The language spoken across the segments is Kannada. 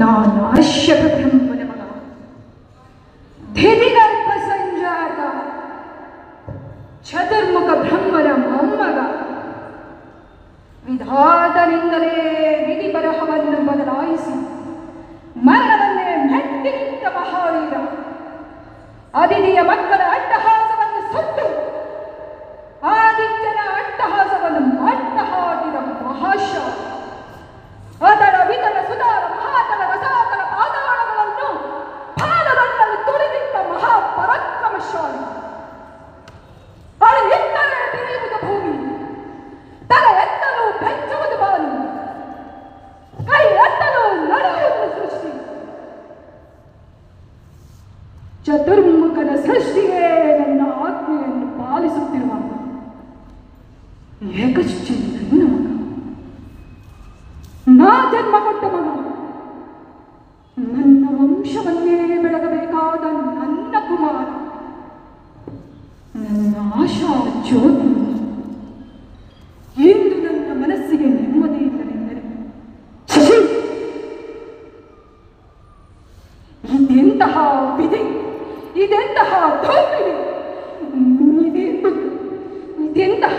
ನಾನು ಅಶ್ಯಕ ಬ್ರಹ್ಮನ ಮಗ ಧಿದಿಗರ್ಭ ಸಂಜಾತ ಚತುರ್ಮುಖ ಬ್ರಹ್ಮನ ಮೊಮ್ಮಗ ವಿಧಾತನಿಂದಲೇ ವಿಧಿ ಬರಹವನ್ನು ಬದಲಾಯಿಸಿ ಮರಣವನ್ನೇ ಮೆಟ್ಟಿನಿಂದ ಮಹಾವೀರ ಅದಿತಿಯ ಮಕ್ಕಳ ಅಟ್ಟಹಾಸವನ್ನು ಚತುರ್ಮುಖನ ಸೃಷ್ಟಿಗೆ ನನ್ನ ಆಜ್ಞೆಯನ್ನು ಪಾಲಿಸುತ್ತಿರುವ ಏಕಶ್ಚ ನನ್ನ ನಾ ಜನ್ಮ ಕೊಟ್ಟ ಮಗ. ನನ್ನ ವಂಶವನ್ನೇ ಬೆಳಗಬೇಕಾದ ನನ್ನ ಕುಮಾರ. ನನ್ನ ಆಶಾ ಜ್ಯೋತಿ. ಇಂದು ನನ್ನ ಮನಸ್ಸಿಗೆ ನೆಮ್ಮದಿ ಇಲ್ಲವೆಂದರೆ ಛೀ! ಇದೆಂತಹ ವಿಧಿ ಇದೆಂತಹ ಇದೆಂತಹ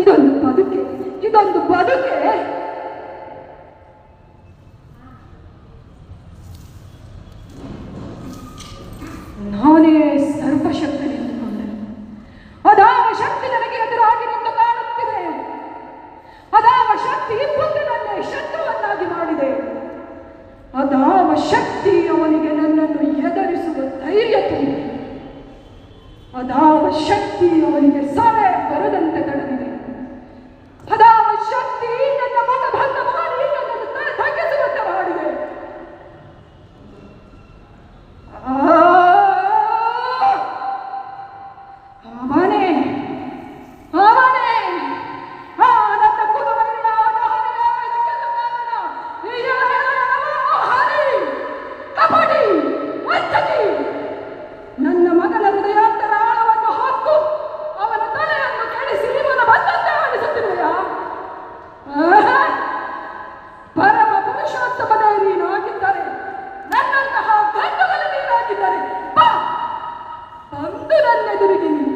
ಇದೊಂದು ಬದುಕೆ? ಇದೊಂದು ಬದುಕೆ? ನಾನೇ ಸರ್ವಶಕ್ತನೆಂದುಕೊಂಡೆ ಅದಾವ ಶಕ್ತಿ ನನಗೆ ಎದುರಾಗಿ ನಿಂತು ಕಾಣುತ್ತಿದೆ. ಅದಾವ ಶಕ್ತಿ ಪುತ್ರನನ್ನೇ ಶತ್ರುವನ್ನಾಗಿ ಮಾಡಿದೆ. ಅದಾವ ಶಕ್ತಿ ಅವನಿಗೆ ನನ್ನನ್ನು ಎದುರಿಸುವ ಧೈರ್ಯ ತುಂಬಿದೆ. ಅದಾವ ಶಕ್ತಿ ಅವನಿಗೆ ಸಲಹೆ ಬರದಂತೆ ತಡೆದಿದೆ ಅದಾವ ಶಕ್ತಿ cennet ebediyen.